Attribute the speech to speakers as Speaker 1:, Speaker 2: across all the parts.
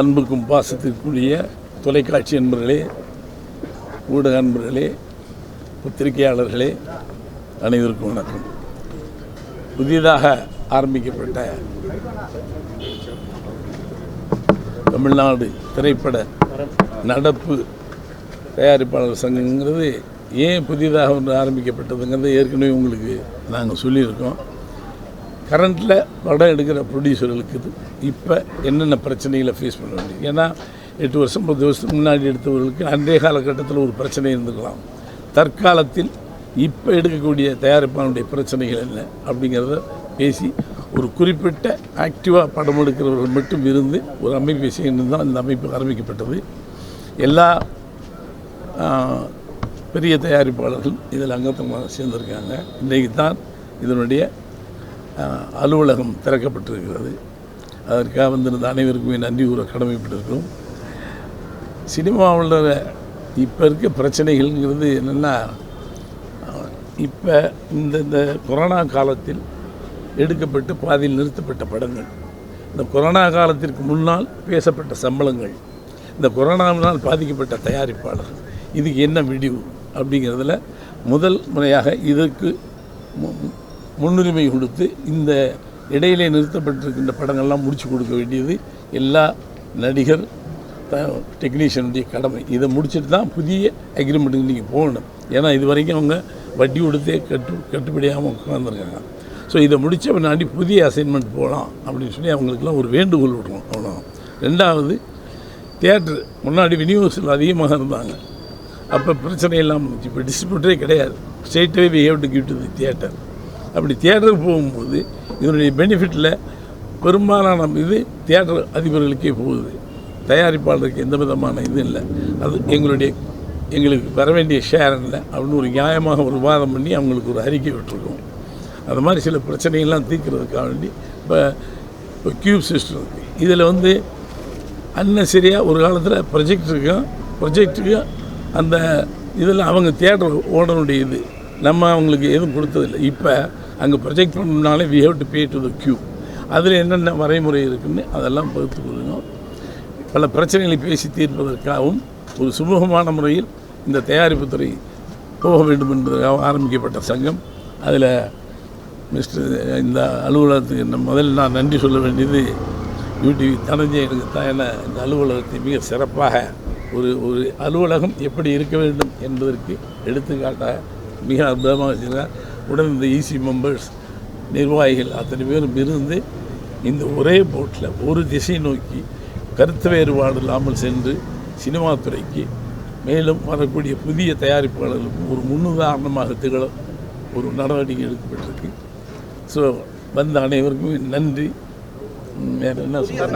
Speaker 1: அன்புக்கும் பாசத்திற்குரிய தொலைக்காட்சி அன்பர்களே ஊடக அன்பர்களே பத்திரிகையாளர்களே அனைவருக்கும் வணக்கம். புதிதாக ஆரம்பிக்கப்பட்ட தமிழ்நாடு திரைப்பட நடப்பு தயாரிப்பாளர் சங்கங்கிறது ஏன் புதிதாக ஒன்று ஆரம்பிக்கப்பட்டதுங்கிறது ஏற்கனவே உங்களுக்கு நாங்கள் சொல்லியிருக்கோம். கரண்டில் படம் எடுக்கிற ப்ரொடியூசர்களுக்கு இப்போ என்னென்ன பிரச்சனைகளை ஃபேஸ் பண்ண வேண்டியது ஏன்னா எட்டு வருஷம் பத்து வருஷத்துக்கு முன்னாடி எடுத்தவர்களுக்கு அன்றைய காலகட்டத்தில் ஒரு பிரச்சனை இருந்துக்கலாம் தற்காலத்தில் இப்போ எடுக்கக்கூடிய தயாரிப்பானுடைய பிரச்சனைகள் என்ன அப்படிங்கிறத பேசி ஒரு குறிப்பிட்ட ஆக்டிவாக படம் எடுக்கிறவர்கள் மட்டும் இருந்து ஒரு அமைப்பை செய்யணும் தான் இந்த அமைப்பு ஆரம்பிக்கப்பட்டது. எல்லா பெரிய தயாரிப்பாளர்கள் இதில் அங்கத்தமாக சேர்ந்திருக்காங்க. இன்றைக்கு தான் இதனுடைய அலுவலகம் திறக்கப்பட்டிருக்கிறது. அதற்காக வந்திருந்த அனைவருக்குமே நன்றி கூற கடமைப்பட்டிருக்கிறோம். சினிமாவில் இப்போ இருக்க பிரச்சனைகள்ங்கிறது என்னென்னா இப்போ இந்த இந்த கொரோனா காலத்தில் எடுக்கப்பட்டு பாதியில் நிறுத்தப்பட்ட படங்கள். இந்த கொரோனா காலத்திற்கு முன்னால் பேசப்பட்ட சம்பளங்கள் இந்த கொரோனாவினால் பாதிக்கப்பட்ட தயாரிப்பாளர் இதுக்கு என்ன விடிவு அப்படிங்கிறதுல முதல் முறையாக இதற்கு மு- முன்னுரிமை கொடுத்து இந்த இடையிலே நிறுத்தப்பட்டிருக்கின்ற படங்கள்லாம் முடிச்சு கொடுக்க வேண்டியது எல்லா நடிகர் டெக்னீஷியனுடைய கடமை. இதை முடிச்சுட்டு தான் புதிய அக்ரிமெண்ட்டுக்கு நீங்கள் போகணும் ஏன்னா இது வரைக்கும் அவங்க வட்டி கொடுத்தே கட்டு கட்டுப்படியாமல் உட்காந்துருக்காங்க ஸோ இதை முடித்த பின்னாடி புதிய அசைன்மெண்ட் போகலாம் அப்படின்னு சொல்லி அவங்களுக்குலாம் ஒரு வேண்டுகோள் விடுவோம் அவ்வளோ ரெண்டாவது தேட்டர் முன்னாடி விநியோகத்தில் அதிகமாக இருந்தாங்க. அப்போ பிரச்சனை இல்லாமல் இருந்துச்சு. இப்போ டிஸ்ட்ரிபியூட்டரே கிடையாது. Straightaway we have to give to the theatre அப்படி தியேட்டருக்கு போகும்போது இதனுடைய பெனிஃபிட்டில் பெரும்பாலான இது தியேட்டர் அதிபர்களுக்கே போகுது. தயாரிப்பாளருக்கு எந்த விதமான இது இல்லை. அது எங்களுடைய எங்களுக்கு வர வேண்டிய ஷேர் இல்லை. அப்படின்னு ஒரு நியாயமாக ஒரு வாதம் பண்ணி அவங்களுக்கு ஒரு அறிக்கை விட்டுருக்கோம். அது மாதிரி சில பிரச்சனைகள்லாம் தீர்க்கிறதுக்காக வேண்டி இப்போ இப்போ கியூப் சிஸ்டம் இருக்குது இதில் வந்து அன்னசரியாக ஒரு காலத்தில் ப்ரொஜெக்ட் இருக்கும் ப்ரொஜெக்ட்டுக்கு அந்த இதில் அவங்க தியேட்டர் ஓடனுடைய இது. நம்ம அவங்களுக்கு எதுவும் கொடுத்ததில்லை. இப்போ அங்கே project பண்ணணும்னாலே we have to pay to the Qube அதில் என்னென்ன வரைமுறை இருக்குன்னு அதெல்லாம் பகுத்து கொள்ளுங்க. பல பிரச்சனைகளை பேசி தீர்ப்பதற்காகவும் ஒரு சுமூகமான முறையில் இந்த தயாரிப்பு துறை போக வேண்டும் என்பதற்காக ஆரம்பிக்கப்பட்ட சங்கம். அதில் மிஸ்டர் இந்த அலுவலகத்துக்கு முதல்ல நான் நன்றி சொல்ல வேண்டியது யூடிவி தனஞ்சயனுக்கு தான். என இந்த அலுவலகத்தை மிக சிறப்பாக ஒரு ஒரு அலுவலகம் எப்படி இருக்க வேண்டும் என்பதற்கு எடுத்துக்காட்டாக மிக அற்புதமாக வச்சுருக்கார் உடன் இந்த இசி மெம்பர்ஸ் நிர்வாகிகள் அத்தனை பேரும் இருந்து இந்த ஒரே போட்டில் ஒரு திசை நோக்கி கருத்து வேறுபாடு இல்லாமல் சென்று சினிமா துறைக்கு மேலும் வரக்கூடிய புதிய தயாரிப்பாளர்களுக்கு ஒரு முன்னுதாரணமாக திகழ ஒரு நடவடிக்கை எடுக்கப்பட்டிருக்கு. ஸோ வந்த அனைவருக்கும் நன்றி ம், வேற என்ன சொல்ல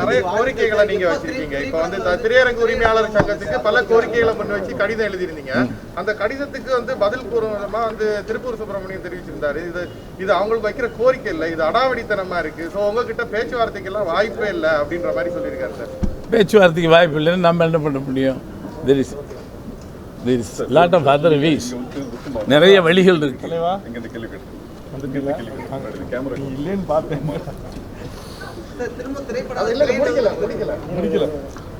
Speaker 2: நிறைய கோரிக்கைகளை நீங்க வச்சிருக்கீங்க. இப்ப வந்து திரையரங்கு உரிமையாளர் சங்கத்துக்கு பல கோரிக்கைகளை முன் வச்சு கடிதம் எழுதியிருந்தீங்க. அந்த கடிதத்துக்கு வந்து பதில் கூறும் விதமா வந்து திருப்பூர் சுப்பிரமணியம் தெரிவிச்சிருந்தாரு. இது இது அவங்களுக்கு வைக்கிற கோரிக்கை இல்லை. இது அடாவடித்தனமா இருக்கு. ஸோ உங்ககிட்ட பேச்சுவார்த்தைக்கெல்லாம் வாய்ப்பே இல்லை அப்படின்ற மாதிரி சொல்லியிருக்காரு சார்.
Speaker 1: பேச்சுவார்த்தைக்கு வாய்ப்பு இல்லைன்னு நம்ம என்ன பண்ண முடியும்? There is there is lot of other ways நிறைய வழிகள் இருக்கு.
Speaker 2: அது இல்ல முடிக்கல முடிக்கல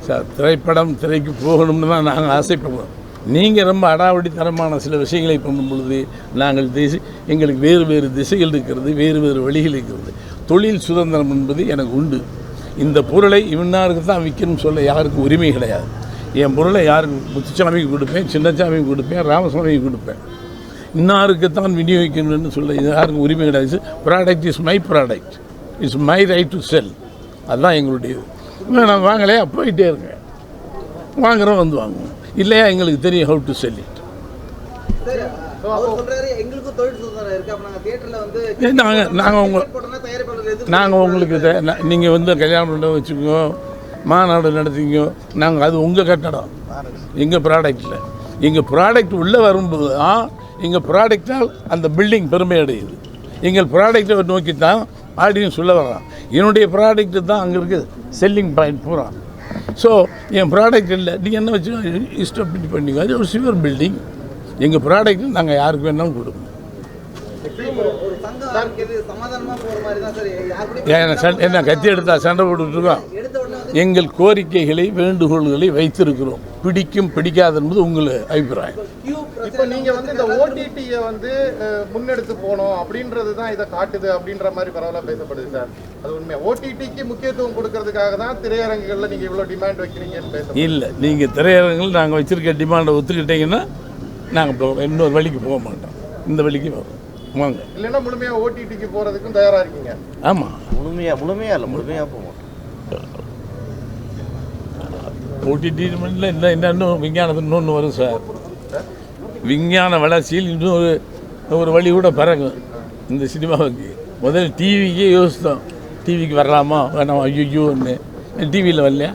Speaker 1: சார் திரைப்படம் திரைக்கு போகணும்னு தான் நாங்கள் ஆசைப்படுறோம் நீங்கள் ரொம்ப அடாவடித்தனமான சில விஷயங்களை பண்ணும் பொழுது நாங்கள் திசை எங்களுக்கு வேறு வேறு திசைகள் இருக்கிறது வேறு வேறு வழிகள் இருக்கிறது. தொழில் சுதந்திரம் என்பது எனக்கு உண்டு. இந்த பொருளை இவனாருக்கு தான் விற்கணும்னு சொல்ல யாருக்கும் உரிமை கிடையாது. என் பொருளை யாருக்கு முத்துச்சாமிக்கு கொடுப்பேன் சின்னச்சாமிக்கு கொடுப்பேன் ராமசாமிக்கு கொடுப்பேன். இன்னாருக்கு தான் விநியோகிக்கணும்னு சொல்ல யாருக்கும் உரிமை கிடையாது. Product is my product it's my right to sell அதுதான் எங்களுடைய இது நான் வாங்கலையா? போயிட்டே இருக்கேன் வாங்குறோம் வந்து வாங்குவோம். இல்லையா? எங்களுக்கு தெரியும் ஹவு டு செல் இட் நாங்கள் நாங்கள் உங்க
Speaker 3: போட்டோம்னா தயாரிப்பாளர் எதிர்ப்பு
Speaker 1: நாங்கள் உங்களுக்கு நீங்கள் வந்து கல்யாணம் மண்டபம் வச்சுக்கோ மாநாடு நடத்திக்கோ நாங்கள் அது உங்கள் கட்டடம். எங்கள் ப்ராடக்டில் எங்கள் ப்ராடக்ட் உள்ளே வரும்போது தான் எங்கள் ப்ராடக்டால் அந்த பில்டிங் பெருமை அடையுது எங்கள் ப்ராடக்டை நோக்கி தான் அப்படின்னு சொல்ல வர்றான் என்னுடைய ப்ராடக்ட்டு தான் அங்கே இருக்குது செல்லிங் பாயிண்ட் பூரா. ஸோ என் ப்ராடக்ட் இல்லை. நீங்கள் என்ன வச்சு இஷ்டம் பண்ணி அது ஒரு சிவர் பில்டிங் எங்கள் ப்ராடக்ட் நாங்கள் யாருக்கு வேணாலும் கொடுப்போம். என்ன சண்டை கத்தி எடுத்தா சண்டை
Speaker 3: போட்டுருக்கோம்
Speaker 1: எங்கள் கோரிக்கைகளை வேண்டுகோள்களை வைத்திருக்கிறோம். பிடிக்கும் பிடிக்காது என்பது உங்கள் அபிப்பிராயம்.
Speaker 2: இப்போ நீங்க வந்து இந்த ஓடிடியை வந்து முன்னெடுத்து போனோம் அப்படின்றது தான் இதை காட்டுது அப்படின்ற மாதிரி பரவலாக பேசப்படுது சார். அது உண்மை. ஓடிடிக்கு முக்கியத்துவம் கொடுக்கறதுக்காக தான் திரையரங்குகள்ல நீங்க இவ்வளவு டிமாண்ட் வைக்கிறீங்கன்னு பேச
Speaker 1: இல்லை நீங்கள் திரையரங்கில் நாங்கள் வச்சுருக்க டிமாண்டை ஒத்துக்கிட்டீங்கன்னா நாங்கள் இன்னொரு வழிக்கு போக மாட்டோம். இந்த வழிக்கு வரோம். வாங்க.
Speaker 2: இல்லைன்னா முழுமையா ஓடிடிக்கு போறதுக்கும் தயாரா இருக்கீங்க.
Speaker 1: ஆமாம்
Speaker 4: முழுமையா முழுமையா இல்லை முழுமையா போக மாட்டோம்
Speaker 1: ஓடிடி இல்லை இன்னும் விஞ்ஞானத்தில் இன்னொன்று வரும் சார்? விஞ்ஞான வளர்ச்சியில் இன்னும் ஒரு வழி கூட பிறகும் இந்த சினிமாவுக்கு. முதல்ல டிவிக்கே யோசித்தோம். டிவிக்கு வரலாமா? வேணாம்? ஐயோன்னு டிவியில் வரலையா?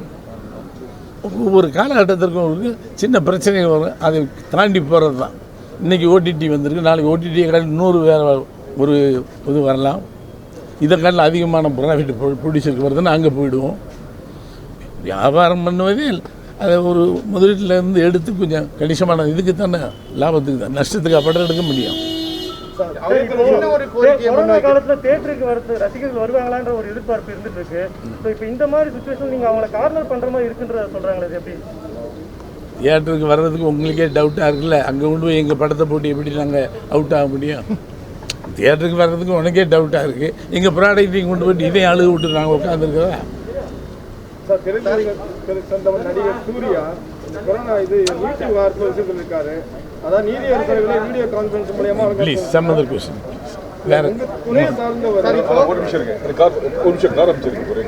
Speaker 1: ஒவ்வொரு காலகட்டத்திற்கும் ஒரு சின்ன பிரச்சனைகள் வரும். அதை தாண்டி போகிறது தான். இன்றைக்கி ஓடிடி வந்திருக்கு. நாளைக்கு ஓடிடி கடல் இன்னொரு வேறு ஒரு இது வரலாம். இதை அதிகமான ப்ராஃபிட் ப்ரொடியூசருக்கு வருதுன்னு அங்கே போயிடுவோம். வியாபாரம் பண்ணுவதே அதை ஒரு முதலீட்டிலேருந்து எடுத்து கொஞ்சம் கணிசமான இதுக்கு தானே லாபத்துக்கு தான் நஷ்டத்துக்கு படம் எடுக்க முடியும்.
Speaker 5: கொரோனா காலத்துல தேட்டருக்கு வரது ரசிகர்கள் வருவாங்களான்ற ஒரு எதிர்பார்ப்பு இருந்துட்டு இருக்கு. இப்போ இந்த மாதிரி சுச்சுவேஷன் நீங்க அவங்கள கார்னர் பண்ற மாதிரி இருக்குன்றத சொல்றாங்களே இது எப்படி?
Speaker 1: தியேட்டருக்கு வர்றதுக்கு உங்களுக்கே டவுட்டாக இருக்குல்ல? அங்கே கொண்டு போய் எங்கள் படத்தை போட்டு எப்படி நாங்கள் அவுட் ஆக முடியும்? தியேட்டருக்கு வர்றதுக்கு உனக்கே டவுட்டாக இருக்குது எங்கள் ப்ராடக்ட்டையும் கொண்டு போயிட்டு இதையும் அழுகு விட்டு நாங்கள் உட்காந்துருக்கிறதா
Speaker 6: சார். திரைத்துறைக்கு சேர்ந்தவர் நடிகர் சூர்யா இந்த கொரோனா இது மீட்டிங் வார்த்தை விஷயத்தில் இருக்காரு அதான் நீதி அதிகாரிகளை வீடியோ கான்ஃபரன்ஸ் மூலியமா அவங்க
Speaker 1: ப்ளீஸ் சம் அதர் கொஸ்டின் வேறு
Speaker 6: துணையை சார்ந்தவர்.
Speaker 7: ஒரு நிமிஷம் கார் ஒரு கார் ஒரே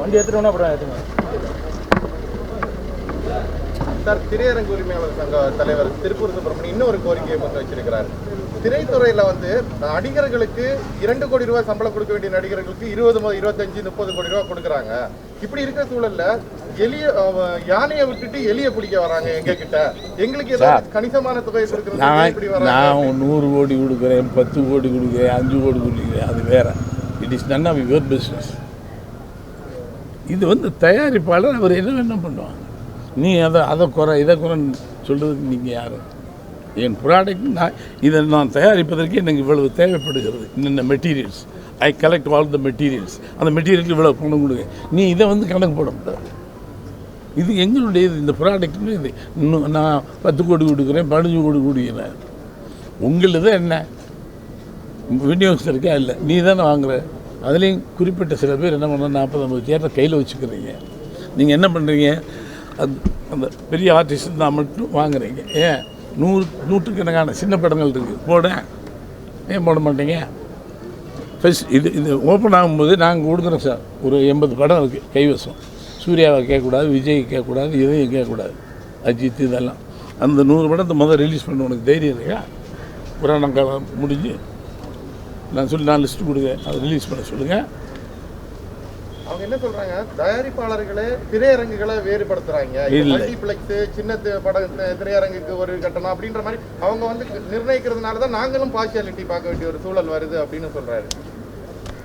Speaker 5: வண்டி எடுத்துட்டு வேணா அப்புறம் எடுத்துங்க
Speaker 2: சார் திரையரங்கு உரிமையாளர் சங்க தலைவர் திருப்பூர் சுப்பிரமணியம் இன்னொரு கோரிக்கையை முன் வச்சிருக்கிறார். திரைத்துறையில வந்து நடிகர்களுக்கு இரண்டு கோடி ரூபாய் சம்பளம் கொடுக்க வேண்டிய நடிகர்களுக்கு இருபது இருபத்தஞ்சு முப்பது கோடி ரூபாய் கொடுக்குறாங்க. இப்படி இருக்கிற சூழல்ல எலிய யானையை விட்டுட்டு எலிய பிடிக்க வராங்க எங்க கிட்ட? எங்களுக்கு ஏதாவது கணிசமான தொகை கொடுக்கறது
Speaker 1: நான் நூறு கோடி கொடுக்குறேன் பத்து கோடி கொடுக்குறேன் அஞ்சு கோடி கொடுக்குறேன் அது வேற. It is none of your business இது வந்து தயாரிப்பாளர் அவர் என்ன வேணா பண்ணுவாங்க. நீ அதை அதை குறை இதை குறைன்னு சொல்கிறதுக்கு நீங்கள் யார்? என் ப்ராடக்ட் நான் இதை நான் தயாரிப்பதற்கு எனக்கு இவ்வளவு தேவைப்படுகிறது. இன்னென்ன materials I collect all the materials அந்த மெட்டீரியலுக்கு இவ்வளோ பணம் கொடுங்க. நீ இதை வந்து கணக்கு போட முடியாது. இது எங்களுடைய இது இந்த ப்ராடக்ட்னு இது. இன்னும் நான் பத்து கோடி கொடுக்குறேன் பதினஞ்சு கோடி கொடுக்குறேன். உங்களுது என்ன? விநியோகஸ்தருக்கா இல்லை நீ தானே வாங்குற. அதுலேயும் குறிப்பிட்ட சில பேர் என்ன பண்ண நாற்பது ஐம்பது தியேட்டர் கையில் வச்சுக்கிறீங்க. நீங்கள் என்ன பண்ணுறீங்க அது அந்த பெரிய ஆர்டிஸ்ட் தான் மட்டும் வாங்குறீங்க. ஏன்? நூறு நூற்றுக்கணக்கான சின்ன படங்கள் இருக்குது போடேன் ஏன் போட மாட்டீங்க? ஃபஸ்ட் இது இது ஓப்பன் ஆகும்போது நாங்கள் கொடுக்குறோம் சார். ஒரு எண்பது படம் இருக்குது கைவசம். சூர்யாவை கேட்கக்கூடாது விஜய் கேட்கக்கூடாது இதையும் கேட்கக்கூடாது. அஜித் இதெல்லாம். அந்த நூறு படத்தை முதல் ரிலீஸ் பண்ண உனக்கு தைரியம் இருக்கா? புராணம் முடிஞ்சு நான் சொல்லி நான் லிஸ்ட்டு கொடுங்க அதை ரிலீஸ் பண்ண சொல்லுங்கள்
Speaker 2: அவங்க என்ன சொல்றாங்க? தயாரிப்பாளர்களே திரையரங்குகளை வேறுபடுத்துறாங்க. மல்டிப்ளெக்ஸ் சின்ன தி- பட தி- திரையரங்குக்கு ஒரு கட்டணம் அப்படின்ற மாதிரி அவங்க வந்து நிர்ணயிக்கிறதுனால தான் நாங்களும் பார்ஷியாலிட்டி பார்க்க வேண்டிய ஒரு சூழல் வருது அப்படின்னு சொல்றாரு.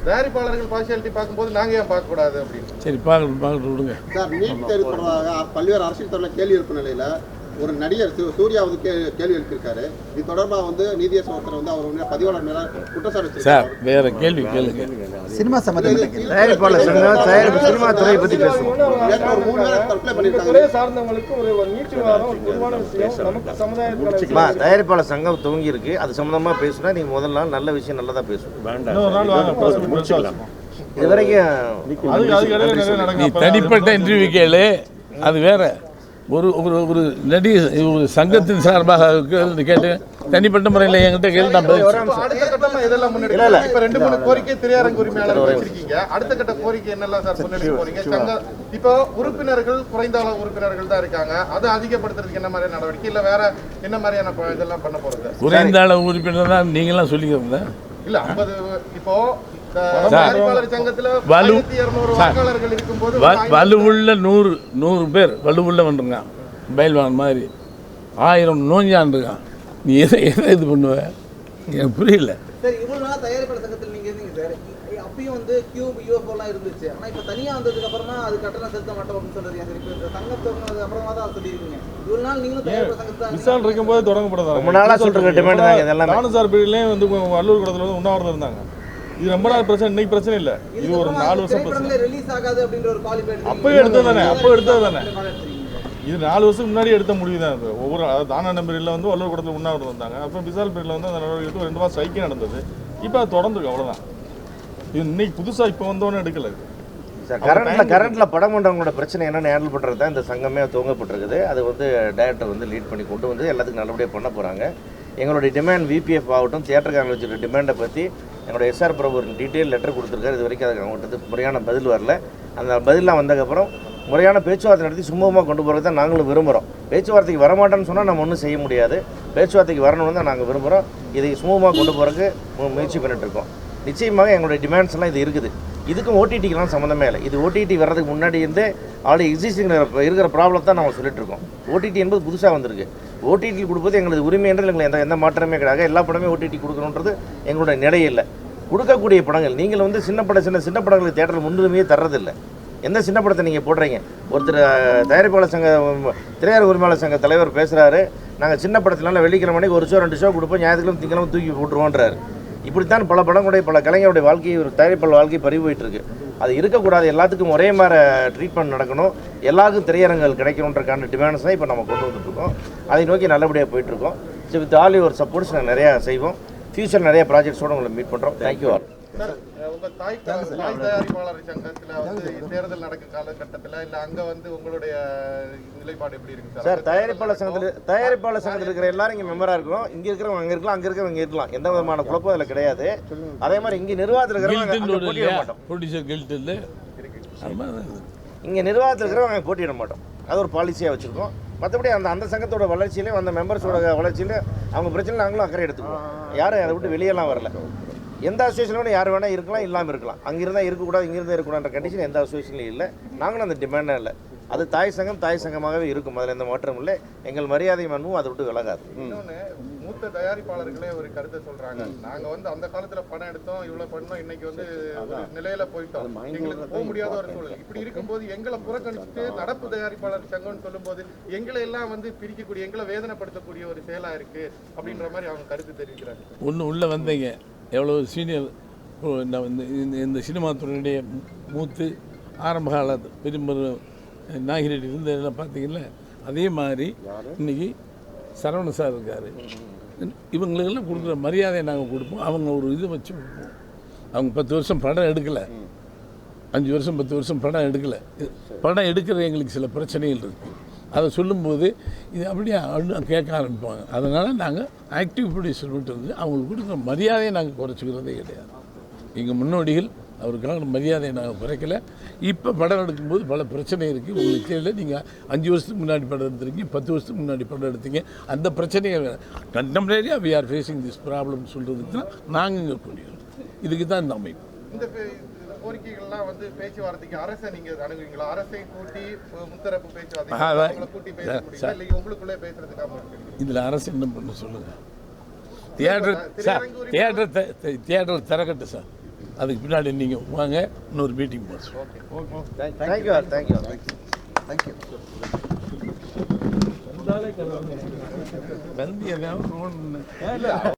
Speaker 2: தயாரிப்பாளர்கள் பார்ஷியாலிட்டி பார்க்கும்போது நாங்க ஏன் பார்க்க கூடாது அப்படின்னு?
Speaker 1: சரி பார்க்கணும் பார்க்கணும் விடுங்க.
Speaker 8: சார் நீட் தேர்வு பல்வேறு அரசியல் துறையில் கேள்வி எழுப்பும் நிலையில ஒரு நடிகர் சூர்யா வந்து கேள்வி எழுப்பியிருக்காரு. இது தொடர்பாக வந்து நீதியரசர் ஒருத்தர் வந்து அவர் பதிவாளர் மேல குற்றச்சாட்டு
Speaker 1: சார். வேற கேள்வி கேளுங்க.
Speaker 9: சினிமா சம்பந்தப்பட்ட
Speaker 4: தயாரிப்பாளர் சங்கம் தயாரிப்பு சினிமா துறையை பற்றி பேசுவோம்.
Speaker 8: ஒரு மூணு பேரை தற்கொலை பண்ணியிருக்காங்க.
Speaker 6: சார்ந்தவங்களுக்கு ஒரு ஒரு நீட்டு வாரம் ஒரு பொதுவான விஷயம். நமக்கு சமுதாயத்தில்
Speaker 4: அம்மா, தயாரிப்பாளர் சங்கம் துவங்கி இருக்கு அது சம்பந்தமா பேசுனா நீங்க முதல் நாள் நல்ல விஷயம் நல்லதா பேசுவோம் இது வரைக்கும்
Speaker 1: நீ தனிப்பட்ட இன்டர்வியூ கேளு. அது வேற. ஒரு ஒரு ஒரு நடிகர் ஒரு சங்கத்தின் சார்பாக கேட்டு தனிப்பட்ட முறையில் என்கிட்ட கேள்வி நான் பதில். சொல்றேன்.
Speaker 2: இப்ப அடுத்த கட்டமா இதெல்லாம் முன்னெடுக்க இப்ப ரெண்டு மூணு கோரிக்கை திரையரங்கு உரிமையாளர் வச்சிருக்கீங்க. அடுத்த கட்ட கோரிக்கை என்னெல்லாம் சார் முன்னெடுக்க போறீங்க? இப்போ உறுப்பினர்கள் குறைந்த அளவு உறுப்பினர்கள் தான் இருக்காங்க. அதை அதிகப்படுத்துறதுக்கு என்ன மாதிரியான நடவடிக்கை? இல்ல வேற என்ன மாதிரியான இதெல்லாம் பண்ண போறது?
Speaker 1: குறைந்த அளவு உறுப்பினர் தான் நீங்களாம் சொல்லிக்கிறீங்க
Speaker 2: இல்ல 50 இப்போ
Speaker 1: வலு-
Speaker 2: 1200
Speaker 1: சார்.
Speaker 2: வாக்காளர்கள் இருக்கும்போது ஒரு
Speaker 1: வ-
Speaker 2: ஐநூறு-
Speaker 1: வலுவுள்ள நூறு நூறு பேர் வலுவுள்ள வந்துருங்க. பயில்வான் மாதிரி. ஆயிரம் நோஞ்சான் இருக்கான் நீ எதை எதை இது பண்ணுவ? எனக்கு புரியல.
Speaker 3: சரி இவ்வளவு நாள் தயாரிப்பாளர் சங்கத்தில் நீங்க இருந்தீங்க சார். அப்ப அப்பயும் வந்து கியூப் யூஎஃப்ஓலாம் இருந்துச்சு. ஆனா இப்ப தனியா வந்ததுக்கு அப்புறமா அது கட்டணம் செலுத்த மாட்டோம் அப்படின்னு சொல்றீங்க சரி. இப்போ இந்த சங்கம் தொடங்கினதுக்கு அப்புறமா தான் சொல்லியிருக்கீங்க. இவ்வளவு நாள் நீங்களும் தயாரிப்பு சங்கத்தை
Speaker 7: விசால் இருக்கும்போது தொடங்கப்பட்டதா?
Speaker 4: ரொம்ப நாளா சொல்ற demand தாங்க இது எல்லாமே.
Speaker 7: நானும் சார் பீரியட்லேயும் வந்து வள்ளூர் குளத்தில் வந்து உண்ணாவிரதம் இருந்தாங்க. இது ரொம்ப நாள் பிரச்சனை இன்னைக்கு பிரச்சனை இல்லை. இது ஒரு நாலு வருஷம் பிரச்சனை.
Speaker 3: ரிலீஸ் ஆகாது அப்படின்ற ஒரு காலிபேட்
Speaker 7: அப்பவே எடுத்தது தானே, அப்போ எடுத்தது தானே. இது நாலு வருஷத்துக்கு முன்னாடி எடுத்த முடிவு தான் இது ஒவ்வொரு அதாவது தானா நம்பரில் வந்து வள்ளூர் குளத்தில் உண்ணாவிரதம் இருந்தாங்க அப்புறம் விசால் பீரியடில் வந்து அந்த நடவடிக்கை ரெண்டு மாதம் சைக்கிள் நடந்தது. இப்போ அது தொடர்ந்துருக்கு அவ்வளோதான் இது இன்னைக்கு புதுசாக இப்போ வந்தோன்னே எடுக்கல
Speaker 4: கரண்ட்ல கரண்ட்ல படம் பண்ணுறவங்களோட பிரச்சனை என்னன்னு ஹேண்டில் பண்ணுறது தான். இந்த சங்கமே துவங்கப்பட்டிருக்குது. அது வந்து டைரக்டர் வந்து லீட் பண்ணி கொண்டு வந்து எல்லாத்துக்கும் நல்லபடியாக பண்ண போகிறாங்க எங்களுடைய டிமாண்ட் விபிஎஃப் ஆகட்டும் தியேட்டருக்காரங்க வச்சுருக்க டிமாண்டை பற்றி எங்களுடைய எஸ்ஆர் பிரபு டீட்டெயில் லெட்டர் கொடுத்துருக்காரு. இது வரைக்கும் அதுக்கு அவங்ககிட்ட முறையான பதில் வரல. அந்த பதிலாம் வந்ததுக்கப்புறம் முறையான பேச்சுவார்த்தை நடத்தி சுமூகமாக கொண்டு போகிறது தான் நாங்களும் விரும்புகிறோம் பேச்சுவார்த்தைக்கு வரமாட்டோம்னு சொன்னால் நம்ம ஒன்றும் செய்ய முடியாது. பேச்சுவார்த்தைக்கு வரணும்னு தான் நாங்கள் விரும்புகிறோம் இதை சுமூகமாக கொண்டு போகிறதுக்கு முயற்சி பண்ணிட்டு இருக்கோம் நிச்சயமாக எங்களுடைய டிமாண்ட்ஸ் எல்லாம் இது இருக்குது. இதுக்கும் ஓடிடிக்கெலாம் சம்மந்தமே இல்லை. இது ஓடிடி வர்றதுக்கு முன்னாடி இருந்தே ஆல்ரெடி எக்ஸிஸ்டிங் இருக்கிற ப்ராப்ளம் தான் நம்ம சொல்லிட்டு இருக்கோம் ஓடிடி என்பது புதுசாக வந்திருக்கு. ஓடிடி கொடுப்பது எங்களது உரிமை என்று எங்களுக்கு எந்த எந்த மாற்றமே கிடையாது. எல்லா படமே ஓடிடி கொடுக்கணுன்றது எங்களுடைய நிலை இல்லை. கொடுக்கக்கூடிய படங்கள் நீங்கள் வந்து சின்ன பட சின்ன சின்ன படங்களுக்கு தேட்டரில் முன்னுரிமையே தர்றதில்லை. எந்த சின்ன படத்தை நீங்கள் போடுறீங்க? ஒருத்தர் தயாரிப்பாளர் சங்க திரையரங்க உரிமையாளர் சங்க தலைவர் பேசுகிறாரு நாங்கள் சின்ன படத்துலலாம் வெள்ளிக்கிழமை மணிக்கு ஒரு ஷோ ரெண்டு ஷோ கொடுப்போம் ஞாயிற்றுக்கிழமை திங்கிழமை தூக்கி போட்டுருவோன்றார். இப்படித்தான் பல படங்களுடைய பல கலைஞருடைய வாழ்க்கை ஒரு தயாரிப்பாளர் வாழ்க்கை பறிவு போயிட்டுருக்கு. அது இருக்கக்கூடாது எல்லாத்துக்கும் ஒரே மாதிரி ட்ரீட்மெண்ட் நடக்கணும். எல்லாருக்கும் திரையரங்குகள் கிடைக்கணுன்றக்கான டிமாண்ட்ஸ் தான் இப்போ நம்ம கொண்டு வந்துட்டுருக்கோம். அதை நோக்கி நல்லபடியாக போயிட்டுருக்கோம். So with all your supports நாங்கள் நிறையா செய்வோம். ஃபியூச்சர் நிறைய ப்ராஜெக்ட்ஸோடு உங்களை மீட் பண்ணுறோம் தேங்க்யூ ஆல்
Speaker 2: உங்க தாய் தாய் தயாரிப்பாளர் சங்கத்துல வந்து தேர்தல் நடக்கும் காலகட்டத்துல இல்ல அங்க வந்து உங்களுடைய நிலைப்பாடு எப்படி இருக்கு
Speaker 4: சார்? தயாரிப்பாளர் சங்கத்தில் தயாரிப்பாளர் சங்கத்தில் இருக்கிற எல்லாரும் இங்கே மெம்பராக இருக்கிறோம் இங்கே இருக்கிறவங்க அங்கே இருக்கலாம் அங்கே இருக்கிறவங்க இருக்கலாம். எந்த விதமான குழப்பம் அதில் கிடையாது. அதே மாதிரி இங்கே நிர்வாகத்தில் இருக்கிறவங்க
Speaker 1: ப்ரொடியூசர் கில்ட்டு இல்லை.
Speaker 4: இங்கே நிர்வாகத்தில் இருக்கிறவங்க போட்டியிட மாட்டோம். அது ஒரு பாலிசியாக வச்சுருக்கோம். மற்றபடி அந்த அந்த சங்கத்தோட வளர்ச்சியிலையும் அந்த மெம்பர்ஸோட வளர்ச்சியிலையும் அவங்க பிரச்சனை நாங்களும் அக்கறை எடுத்துக்குவோம். யாரும் அதை விட்டு வெளியெல்லாம் வரல. எந்த அசோசியேஷனும் யார் வேணால் இருக்கலாம் இல்லாமல் இருக்கலாம். அங்கே இருந்தால் இருக்கக்கூடாது இங்கே இருந்தால் இருக்கக்கூடாதுன்ற கண்டிஷன் எந்த அசோசியேஷன்லையும் இல்லை. நாங்களும் அந்த டிமாண்டாக இல்லை. அது தாய் சங்கம் தாய் சங்கமாகவே இருக்கும். அதில் எந்த மாற்றமும் இல்லை. எங்கள் மரியாதை மனுவும் அதை விட்டு விலகாது.
Speaker 2: மூத்த தயாரிப்பாளர்களே ஒரு கருத்தை சொல்றாங்க. நாங்க வந்து அந்த காலத்துல பணம் எடுத்தோம் இவ்வளவு பண்ணோம் இன்னைக்கு வந்து நிலையில போயிட்டோம். எங்களுக்கு போக முடியாத ஒரு சூழல். இப்படி இருக்கும்போது எங்களை புறக்கணிச்சுட்டு நடப்பு தயாரிப்பாளர் சங்கம்னு சொல்லும்போது எங்களை எல்லாம் வந்து பிரிக்கக்கூடிய எங்களை வேதனைப்படுத்தக்கூடிய ஒரு செயலா இருக்கு அப்படின்ற மாதிரி அவங்க கருத்து தெரிவிக்கிறாங்க.
Speaker 1: ஒன்று உள்ளே வந்தீங்க. எவ்வளோ சீனியர் இந்த இந்த சினிமா துறையுடைய மூத்து ஆரம்ப கால பெரும்பெரும் நாகிரெட்டி இருந்ததெல்லாம் பார்த்தீங்கல்ல? அதே மாதிரி இன்னைக்கு சரவண சார் இருக்கார். இவங்களுக்கெல்லாம் கொடுக்குற மரியாதையை நாங்கள் கொடுப்போம். அவங்க ஒரு இது வச்சு கொடுப்போம். அவங்க பத்து வருஷம் படம் எடுக்கலை. அஞ்சு வருஷம் பத்து வருஷம் படம் எடுக்கலை. படம் எடுக்கிற எங்களுக்கு சில பிரச்சனைகள் இருக்குது அதை சொல்லும்போது இது அப்படியே கேட்க ஆரம்பிப்பாங்க. அதனால் நாங்கள் ஆக்டிவ் ப்ரொடியூசர் மட்டும் வந்து அவங்களுக்கு கொடுக்குற மரியாதையை நாங்கள் குறைச்சிக்கிறதே கிடையாது. எங்கள் முன்னோடிகள் அவருக்கான மரியாதையை நாங்கள் குறைக்கல. இப்போ படம் எடுக்கும்போது பல பிரச்சனை இருக்குது உங்களுக்கு தெரியல. நீங்கள் அஞ்சு வருஷத்துக்கு முன்னாடி படம் எடுத்திருக்கீங்க பத்து வருஷத்துக்கு முன்னாடி படம் எடுத்தீங்க. அந்த பிரச்சனையை கண்டெம்பரரியாக we are facing this problem சொல்கிறதுக்கு தான் நாங்கள் இங்கே கூடியோம் இதுக்கு தான் இந்த அமைப்பு.
Speaker 2: இந்த கோரிக்கைகள்லாம் வந்து பேச்சுவார்த்தைக்கு அரசை நீங்க அணுகுவீங்களா? அரசை கூட்டி முத்தரப்பு பேச்சுவார்த்தை கூட்டி பேச. இல்லை உங்களுக்குள்ளே பேசுறதுக்காக
Speaker 1: இதில் அரசு என்ன பண்ண சொல்லுங்க தியேட்டர் சார் தியேட்டர் தியேட்டர் திறக்கட்டும் சார். அதுக்கு பின்னாடி நீங்கள் வாங்க இன்னொரு மீட்டிங் போகிறோம்
Speaker 4: தேங்க்யூ தேங்க்யூ ஆல்
Speaker 1: வந்து எதாவது